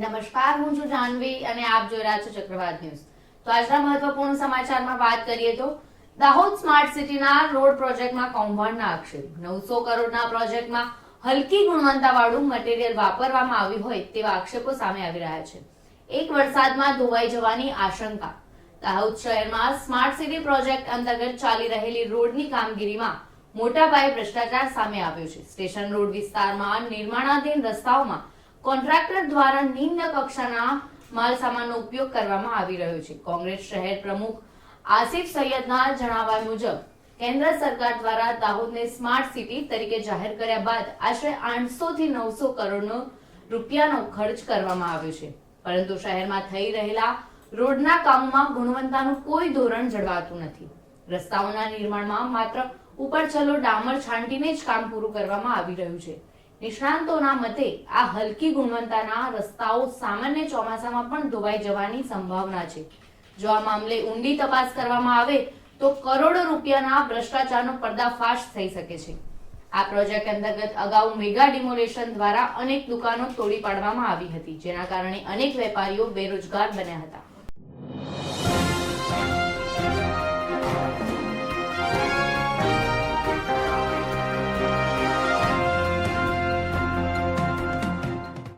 નમસ્કાર, હું છું જાનવી અને આપ જોઈ રહ્યા છો ચક્રવાત ન્યૂઝ. તો આજના મહત્વપૂર્ણ સમાચારમાં વાત કરીએ તો, દાહોદ સ્માર્ટ સિટીના રોડ પ્રોજેક્ટમાં કૌભાંડના આક્ષેપ. નવસો કરોડના પ્રોજેક્ટમાં હલકી ગુણવત્તાવાળું મટીરીયલ વાપરવામાં આવ્યું હોય તેવા આક્ષેપો સામે આવી રહ્યા છે. એક વરસાદમાં ધોવાઈ જવાની આશંકા. દાહોદ શહેરમાં સ્માર્ટ સિટી પ્રોજેક્ટ અંતર્ગત ચાલી રહેલી રોડની કામગીરીમાં મોટા પાયે ભ્રષ્ટાચાર સામે આવ્યો છે. સ્ટેશન રોડ વિસ્તારમાં નિર્માણાધીન રસ્તાઓમાં કોન્ટ્રાક્ટર દ્વારા નિમ્ન કક્ષાના માલ સામાનનો ઉપયોગ કરવામાં આવી રહ્યો છે. કોંગ્રેસ શહેર પ્રમુખ આસિફ સૈયદના જણાવ્યા મુજબ, કેન્દ્ર સરકાર દ્વારા દાહોદને સ્માર્ટ સિટી તરીકે જાહેર કર્યા બાદ આશરે આઠસો થી નવસો કરોડનો રૂપિયાનો ખર્ચ કરવામાં આવ્યો છે. પરંતુ શહેરમાં થઈ રહેલા રોડના કામોમાં ગુણવત્તાનું કોઈ ધોરણ જળવાતું નથી. રસ્તાઓના નિર્માણમાં માત્ર ઉપરછલ્લો ડામર છાંટીને જ કામ પૂરું કરવામાં આવી રહ્યું છે. નિષ્ણાંતોના મતે આ હલકી ગુણવત્તાના રસ્તાઓ સામાન્ય ચોમાસામાં પણ ધોવાઈ જવાની સંભાવના છે. જો આ મામલે ઊંડી તપાસ કરવામાં આવે, તો કરોડો રૂપિયાના ભ્રષ્ટાચારનો પર્દાફાશ થઈ શકે છે. આ પ્રોજેક્ટ અંતર્ગત અગાઉ મેગા ડિમોલેશન દ્વારા અનેક દુકાનો તોડી પાડવામાં આવી હતી, જેના કારણે અનેક વેપારીઓ બેરોજગાર બન્યા હતા.